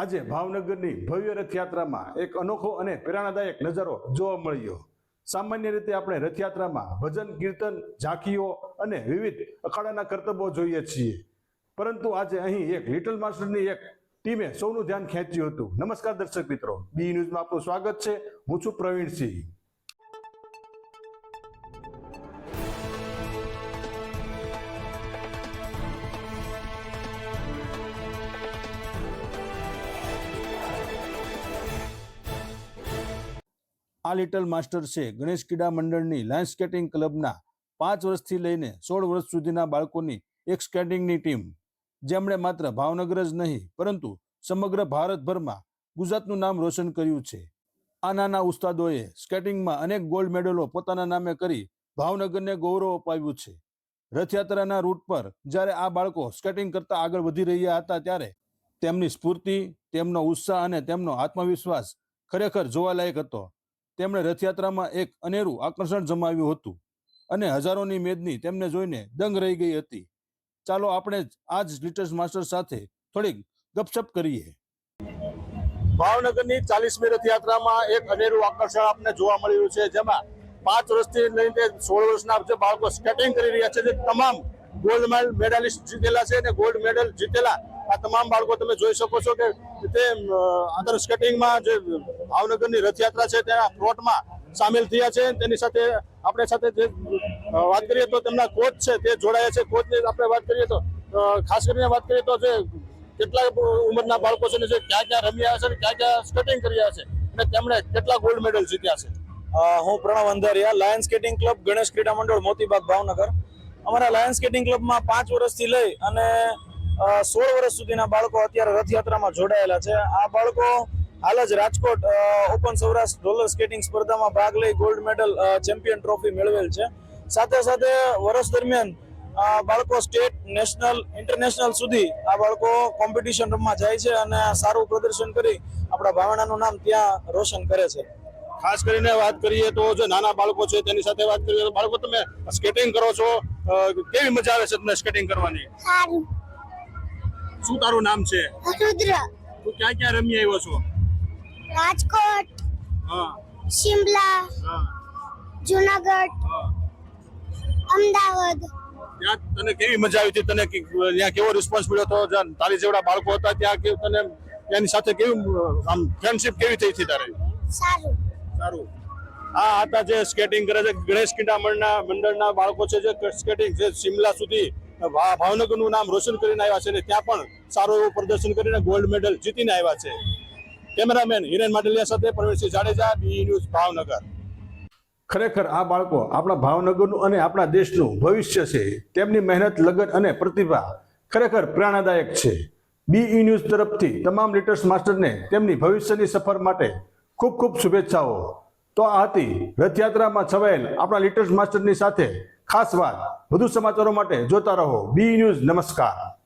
આજે ભાવનગરની ભવ્ય રથયાત્રામાં એક અનોખો અને પ્રેરણાદાયક નજારો જોવા મળ્યો. સામાન્ય રીતે આપણે રથયાત્રામાં ભજન, કીર્તન, ઝાંખીઓ અને વિવિધ અખાડાના કરતબો જોઈએ છીએ. પરંતુ આજે અહીં એક લિટલ માસ્ટરની એક ટીમે સૌનું ધ્યાન ખેંચ્યું હતું. નમસ્કાર દર્શક મિત્રો. બી ન્યૂઝમાં આપનું સ્વાગત છે. હું છું પ્રવીણસિંહ. આ લિટલ માસ્ટર છે. ગણેશ ક્રીડા મંડળની લાયન્સ સ્કેટિંગ ક્લબના પાંચ વર્ષથી લઈને સોળ વર્ષ સુધીના બાળકોની એક સ્કેટિંગની ટીમ. જેમણે માત્ર ભાવનગર જ નહીં, પરંતુ સમગ્ર ભારતભરમાં ગુજરાતનું નામ રોશન કર્યું છે. આ નાના ઉસ્તાદોએ સ્કેટિંગમાં અનેક ગોલ્ડ મેડલો પોતાના નામે કરી ભાવનગરને ગૌરવ અપાવ્યું છે. રથયાત્રાના રૂટ પર જ્યારે આ બાળકો સ્કેટિંગ કરતા આગળ વધી રહ્યા હતા ત્યારે તેમની સ્ફૂર્તિ, તેમનો ઉત્સાહ અને તેમનો આત્મવિશ્વાસ ખરેખર જોવાલાયક હતો. તેમણે રથયાત્રામાં એક અનેરું આકર્ષણ જમાવ્યું હતું અને હજારોની મેદની તેમને જોઈને દંગ રહી ગઈ હતી. ચાલો આપણે આ જ લિટલ્સ માસ્ટર સાથે થોડીક ગપશપ કરીએ. ભાવનગરની ચાલીસમી રથયાત્રામાં એક અનેરું આકર્ષણ આપને જોવા મળી રહ્યું છે. જેમાં પાંચ વર્ષથી લઈને સોળ વર્ષના જે બાળકો સ્કેટિંગ કરી રહ્યા છે, જે તમામ ગોલ્ડ મેડલ મેડાલિસ્ટ જીતેલા છે અને ગોલ્ડ મેડલ જીતેલા આ તમામ બાળકો તમે જોઈ શકો છો કે તે આંતર સ્કેટિંગમાં જે ભાવનગરની રથયાત્રા છે તેના પ્લોટમાં સામેલ થયા છે. તેની સાથે આપણે સાથે જે વાત કરીએ તો તેમના કોચ છે તે જોડાયા છે. કોચની આપણે વાત કરીએ તો ખાસ કરીને વાત કરીએ તો જે કેટલા ઉંમરના બાળકો છે જે ક્યાં ક્યાં રમ્યા છે ક્યાં ક્યાં સ્કેટિંગ કર્યા છે અને તેમણે કેટલા ગોલ્ડ મેડલ જીત્યા છે. હું Pranav Andhariya, lions skating club, Ganesh Krida Mandal, Motibag, Bhavnagar. અમારા લાયન્સ સ્કેટિંગ ક્લબમાં પાંચ વર્ષથી લઈ અને સોળ વર્ષ સુધીના બાળકો અત્યારે રથયાત્રામાં જોડાયેલા છે. આ બાળકો હાલ જ Rajkot open Saurashtra roller skating સ્પર્ધામાં ભાગ લઈ ગોલ્ડ મેડલ ચેમ્પિયન ટ્રોફી મેળવેલ છે. સાથે સાથે વર્ષ દરમિયાન બાળકો સ્ટેટ નેશનલ ઇન્ટરનેશનલ સુધી આ બાળકો કોમ્પિટિશન રમવા જાય છે અને સારું પ્રદર્શન કરી આપણા ભાવનાનું નામ ત્યાં રોશન કરે છે. ખાસ કરીને વાત કરીએ તો જે નાના બાળકો છે તેની સાથે વાત કરીએ તો બાળકો તમે સ્કેટિંગ કરો છો કેવી મજા આવે છે તમને સ્કેટિંગ કરવાની? સારું. શું તારું નામ છે? રુદ્ર તું ક્યાં ક્યાં રમી આવ્યો છો? રાજકોટ હા. શિમલા હા. જુનાગઢ હા. અમદાવાદ. ત્યાં તને કેવી મજા આવી હતી? તને ત્યાં કેવો રિસ્પોન્સ મળ્યો હતો? તારી જેવડા બાળકો હતા ત્યાં કેવું તને એની સાથે કેવી આમ ફ્રેન્ડશિપ કેવી થઈ હતી તારે? સારું. સારું. આ હતા જે સ્કેટિંગ કરે છે. ગણેશ કિંડામણના મંડળના બાળકો છે જે સ્કેટિંગ છે શિમલા સુધી ભાવનગરનું નામ રોશન કરીને આવ્યા છે અને ત્યાં પણ સારું એવું પ્રદર્શન કરીને ગોલ્ડ મેડલ જીતીને આવ્યા છે. કેમેરામેન હિરેન માડલિયા સાથે પ્રવીણસિંહ જાડેજા બી ન્યૂઝ ભાવનગર. ખરેખર આ બાળકો આપણા ભાવનગરનું અને આપણા દેશનું ભવિષ્ય છે, તેમની મહેનત, લગન અને પ્રતિભા ખરેખર પ્રેરણાદાયક છે. બી ન્યૂઝ તરફથી તમામ લિટર્સ માસ્ટરને તેમની ભવિષ્યની સફર માટે ખૂબ ખૂબ શુભેચ્છાઓ. તો આ હતી રથયાત્રામાં છવાયેલ આપણા લિટર્સ માસ્ટરની સાથે ખાસ વાત વધુ સમાચારો માટે જોતા રહો. બી ન્યૂઝ નમસ્કાર.